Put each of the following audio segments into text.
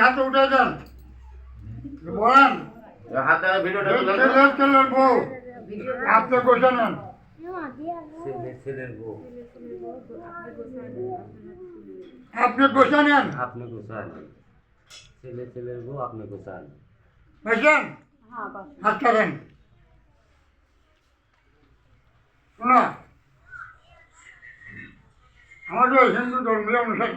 হাতে উঠে যান। বলেন। হাতে ভিডিওটা তুলে ছেলের ছেলের বউ। আপনি গোছা নেন। আপনি গোছা নেন। ছেলে ছেলের বউ আপনি গোসান বুঝছেন হাত ছাড়েন শোনা। আমাদের হিন্দু ধর্মীয় অনুসারে।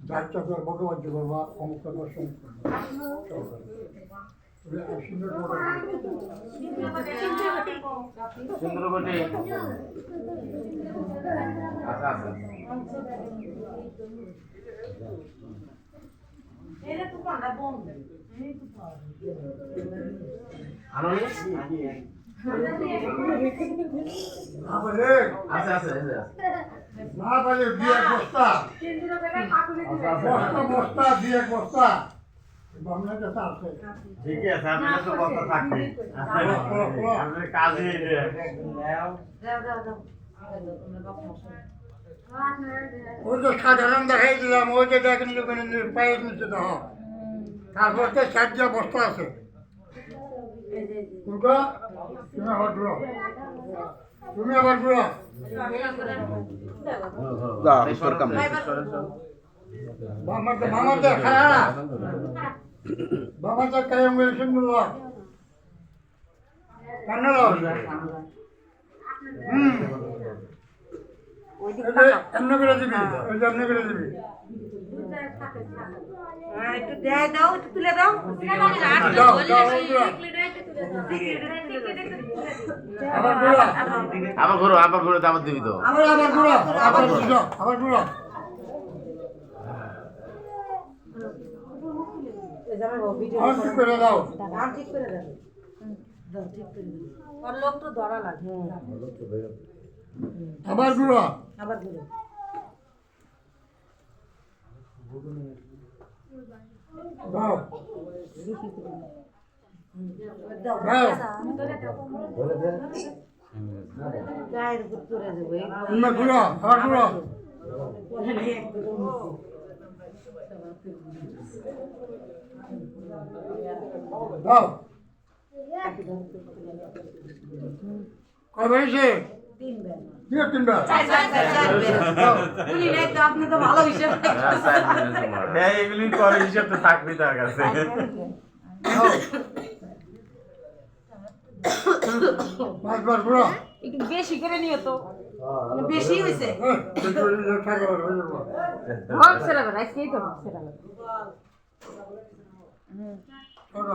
যাচ্ছা করে বকবাদ্য করবা অমুক করবা সমুক করবা বস্তা বস্তা বস্তা বস্তা ঠিকই আছে আপনার তো কথা থাকবে আপনার কাজে ওই যে সাধারণ দেখাই দিলাম ওই যে দেখেন পায়ের নিচে দেওয়া তারপর তো সাজ্জা বস্তা আছে। দুর্গা তুমি আবার ঘুরো। তুমি আবার ঘুরো। বামাতে বামাতে খায়া বামাতে কায়ম করে সুন্দর কান্না হুম। এমনি করে দিবি ওই যে এমনি করে দিবি। একটু দেয় দাও একটু তুলে দাও। দাও দাও ওইগুলো। আবার ঘুরো আবার ঘুরো আবার দিবি তো। আবার আবার ঘুরো আবার ঘুরো আবার ঘুরো। ঠিক করে দাও ঠিক করে লোক তো ধরা লাগে আবার ঘুরো আবার ঘুরে। দাও। কবে তিন বেলা। দিয়ে তিনবার উনি নেই তো আপনি তো ভালো হিসেব হ্যাঁ করে হিসাব তো থাকবে তার কাছে। পাঁচবার ঘুরো একটু বেশি করে নিও তো। বেশি হয়েছে? এই, একটু ইয়ে থাকো, ভাগ সেরা বেলা আজকেই তো ভাগ সেরা চলো,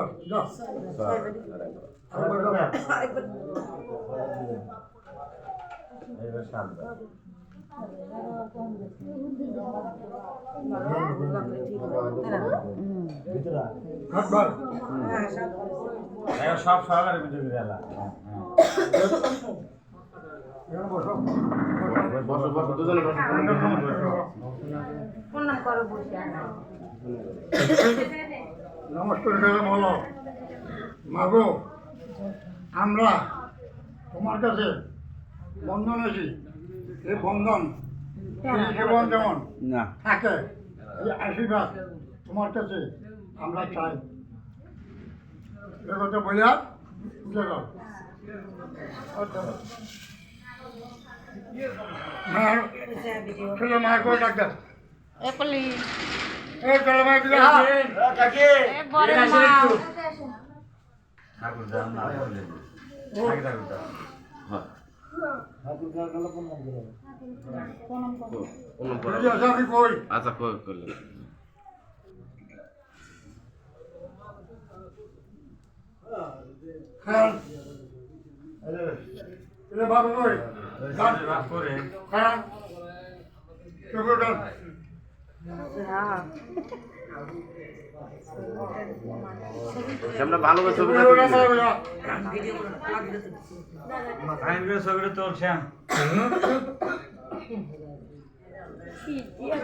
সব সহকারে ভিডিও করে এলা এখানে বসো। বসো বসো দুজনে বসো। কোন নাম করো বসে নমস্কার করে বলো মাগো আমরা তোমার কাছে বন্ধন আছি। এই বন্ধন জীবন যেমন না। থাকে এই আশীর্বাদ তোমার কাছে আমরা চাই। এ কথা বলিয়া বুঝে যাও ছেলে মায়ের করে ডাক্তার? মায়ের দিকে কাকে। বড় মা। ঠাকুর দাম না বলে ঠাকুর দাম হ্যাঁ আচ্ছা কই করলে হ্যাঁ এলে বাবু কই গান রাত করে হ্যাঁ চোখে আমরা ভালো করে ছবি ছবিটা তুলছেন কি দিয়ে